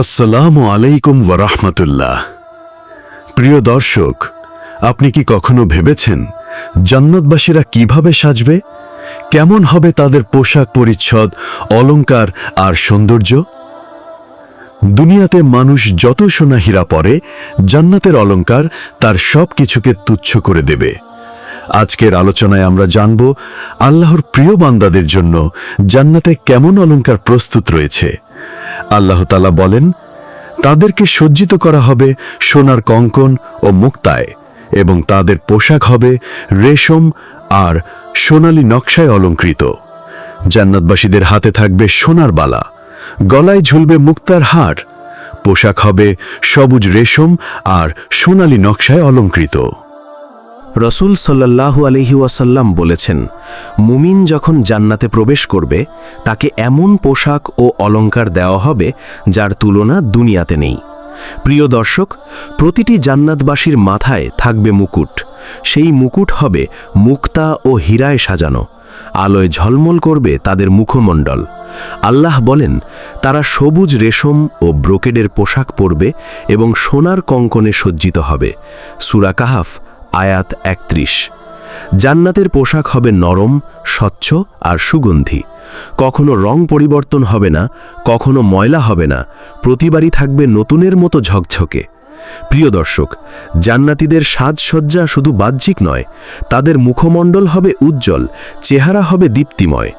আসসালামু আলাইকুম ওয়ারাহমাতুল্লাহ। প্রিয় দর্শক, আপনি কি কখনো ভেবেছেন জান্নাতবাসীরা কীভাবে সাজবে? কেমন হবে তাদের পোশাক পরিচ্ছদ, অলংকার আর সৌন্দর্য? দুনিয়াতে মানুষ যত সোনা হীরা পরে, জান্নাতের অলংকার তার সব কিছুকে তুচ্ছ করে দেবে। আজকের আলোচনায় আমরা জানব আল্লাহর প্রিয় বান্দাদের জন্য জান্নাতে কেমন অলংকার প্রস্তুত রয়েছে। আল্লাহ তালা বলেন, তাদেরকে সজ্জিত করা হবে সোনার কঙ্কন ও মুক্তায় এবং তাদের পোশাক হবে রেশম আর সোনালী নকশায় অলঙ্কৃত। জান্নাতবাসীদের হাতে থাকবে সোনার বালা, গলায় ঝুলবে মুক্তার হার, পোশাক হবে সবুজ রেশম আর সোনালী নকশায় অলঙ্কৃত। রসুল সাল্লাল্লাহু আলহি ওয়াসাল্লাম বলেছেন, মুমিন যখন জান্নাতে প্রবেশ করবে, তাকে এমন পোশাক ও অলংকার দেওয়া হবে যার তুলনা দুনিয়াতে নেই। প্রিয় দর্শক, প্রতিটি জান্নাতবাসীর মাথায় থাকবে মুকুট। সেই মুকুট হবে মুক্তা ও হীরায় সাজানো। আলোয় ঝলমল করবে তাদের মুখমণ্ডল। আল্লাহ বলেন, তারা সবুজ রেশম ও ব্রোকেডের পোশাক পরবে এবং সোনার কঙ্কনে সজ্জিত হবে। সুরা কাহাফ আয়াত একত্রিশ। জান্নাতের পোশাক হবে নরম, স্বচ্ছ আর সুগন্ধি। কখনো রং পরিবর্তন হবে না, কখনো ময়লা হবে না, প্রতিবারই থাকবে নতুনের মতো ঝকঝকে। প্রিয় দর্শক, জান্নাতিদের সাজসজ্জা শুধু বাহ্যিক নয়, তাদের মুখমণ্ডল হবে উজ্জ্বল, চেহারা হবে দীপ্তিময়।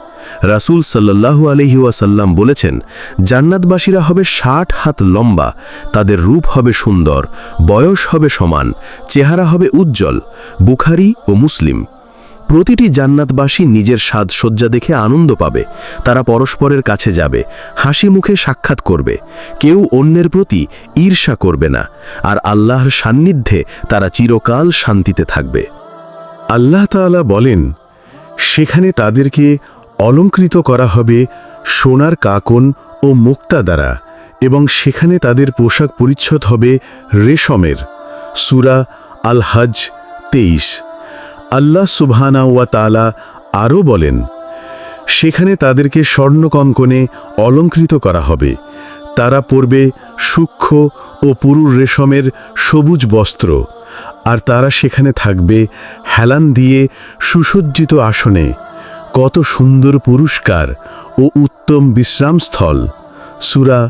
রাসূল সাল্লাল্লাহু আলহি ওয়াসাল্লাম বলেছেন, জান্নাতবাসীরা হবে ষাট হাত লম্বা, তাদের রূপ হবে সুন্দর, বয়স হবে সমান, চেহারা হবে উজ্জ্বল, বুখারি ও মুসলিম। প্রতিটি জান্নাতবাসী নিজের সাজসজ্জা দেখে আনন্দ পাবে, তারা পরস্পরের কাছে যাবে, হাসি মুখে সাক্ষাৎ করবে, কেউ অন্যের প্রতি ঈর্ষা করবে না, আর আল্লাহর সান্নিধ্যে তারা চিরকাল শান্তিতে থাকবে। আল্লাহ তাআলা বলেন, সেখানে তাদেরকে অলঙ্কৃত করা হবে সোনার কাকন ও মুক্তা দ্বারা, এবং সেখানে তাদের পোশাক পরিচ্ছদ হবে রেশমের। সুরা আল হজ তেইশ। আল্লাহ সুবহানা ওয়া তাআলা আরও বলেন, সেখানে তাদেরকে স্বর্ণকঙ্কনে অলঙ্কৃত করা হবে। তারা পরবে সূক্ষ্ম ও পুরুর রেশমের সবুজ বস্ত্র, আর তারা সেখানে থাকবে হেলান দিয়ে সুসজ্জিত আসনে। কত সুন্দর পুরস্কার ও উত্তম বিশ্রামস্থল। সুরা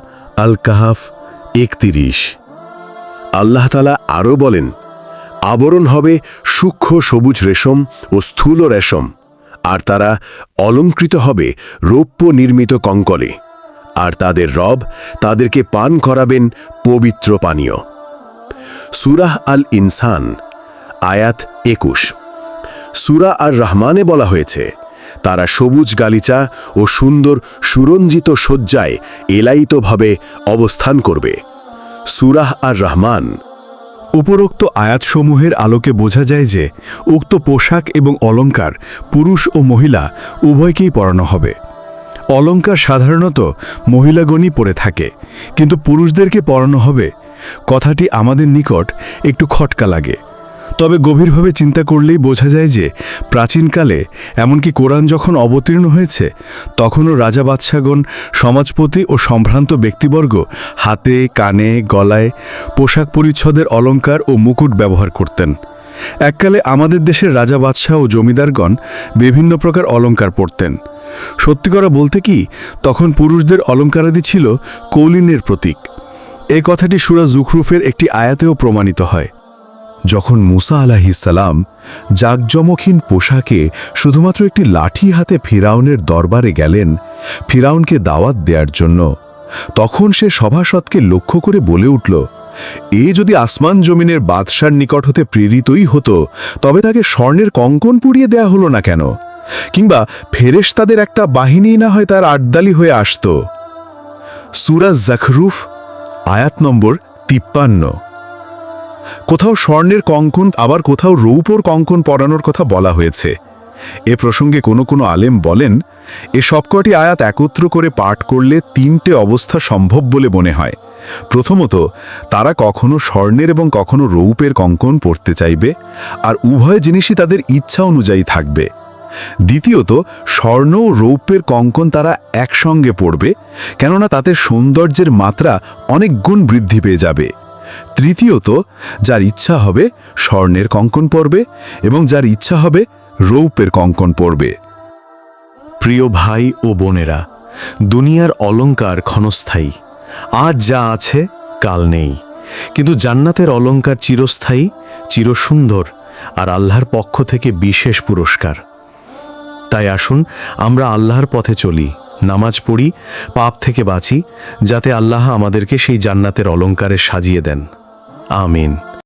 আল কাহাফ একতিরিশ আল্লাহতালা আরও বলেন, আবরণ হবে সূক্ষ্ম সবুজ রেশম ও স্থূল রেশম, আর তারা অলঙ্কৃত হবে রৌপ্য নির্মিত কঙ্কলে, আর তাদের রব তাদেরকে পান করাবেন পবিত্র পানীয়। সুরাহ আল ইনসান আয়াত একুশ। সুরা আর রহমানে বলা হয়েছে তারা সবুজ গালিচা ও সুন্দর সুরঞ্জিত শয্যায় এলাইতভাবে অবস্থান করবে। সুরাহ আর রহমান উপরোক্ত আয়াতসমূহের আলোকে বোঝা যায় যে, উক্ত পোশাক এবং অলংকার পুরুষ ও মহিলা উভয়কেই পরানো হবে। অলংকার সাধারণত মহিলাগণই পরে থাকে, কিন্তু পুরুষদেরকে পরানো হবে। কথাটি আমাদের নিকট একটু খটকা লাগে। তবে গভীরভাবে চিন্তা করলেই বোঝা যায় যে প্রাচীনকালে, এমনকি কোরআন যখন অবতীর্ণ হয়েছে, তখনও রাজা বাদশাগণ সমাজপতি ও সম্ভ্রান্ত ব্যক্তিবর্গ হাতে, কানে, গলায় পোশাক পরিচ্ছদের অলংকার ও মুকুট ব্যবহার করতেন। এককালে আমাদের দেশের রাজা বাদশাহ ও জমিদারগণ বিভিন্ন প্রকার অলংকার পরতেন। সত্যি করা বলতে কি, তখন পুরুষদের অলংকারাদি ছিল কৌলিনের প্রতীক। এ কথাটি সুরা জুখরুফের একটি আয়াতেও প্রমাণিত হয়। যখন মুসা আলাহিসাল্লাম জাকজমকহীন পোশাকে শুধুমাত্র একটি লাঠি হাতে ফিরাউনের দরবারে গেলেন ফিরাউনকে দাওয়াত দেওয়ার জন্য, তখন সে সভাসদকে লক্ষ্য করে বলে উঠল, এ যদি আসমান জমিনের বাদশার নিকট হতে প্রেরিতই হতো, তবে তাকে স্বর্ণের কঙ্কন পুড়িয়ে দেয়া হলো না কেন? কিংবা ফেরেশ তাদের একটা বাহিনী না হয় তার আড্ডালি হয়ে আসত? সুরাজ জাখরুফ, আয়াত নম্বর তিপ্পান্ন। কোথাও স্বর্ণের কঙ্কন, আবার কোথাও রৌপর কঙ্কন পরানোর কথা বলা হয়েছে। এ প্রসঙ্গে কোনো কোনো আলেম বলেন, এ সবকটি আয়াত একত্র করে পাঠ করলে তিনটে অবস্থা সম্ভব বলে মনে হয়। প্রথমত, তারা কখনো স্বর্ণের এবং কখনো রৌপের কঙ্কন পড়তে চাইবে, আর উভয় জিনিসই তাদের ইচ্ছা অনুযায়ী থাকবে। দ্বিতীয়ত, স্বর্ণ ও রৌপ্যের কঙ্কন তারা একসঙ্গে পড়বে কেননা তাতে সৌন্দর্যের মাত্রা অনেক গুণ বৃদ্ধি পেয়ে যাবে। তৃতীয়ত, যার ইচ্ছা হবে স্বর্ণের কঙ্কন পড়বে এবং যার ইচ্ছা হবে রৌপ্যের কঙ্কন পড়বে। প্রিয় ভাই ও বোনেরা, দুনিয়ার অলঙ্কার ক্ষণস্থায়ী। আজ যা আছে, কাল নেই। কিন্তু জান্নাতের অলংকার চিরস্থায়ী, চিরসুন্দর আর আল্লাহর পক্ষ থেকে বিশেষ পুরস্কার। তাই আসুন, আমরা আল্লাহর পথে চলি। নামাজ পড়ি পাপ থেকে বাঁচি যাতে আল্লাহ আমাদেরকে সেই জান্নাতের অলঙ্কারে সাজিয়ে দেন। আমিন।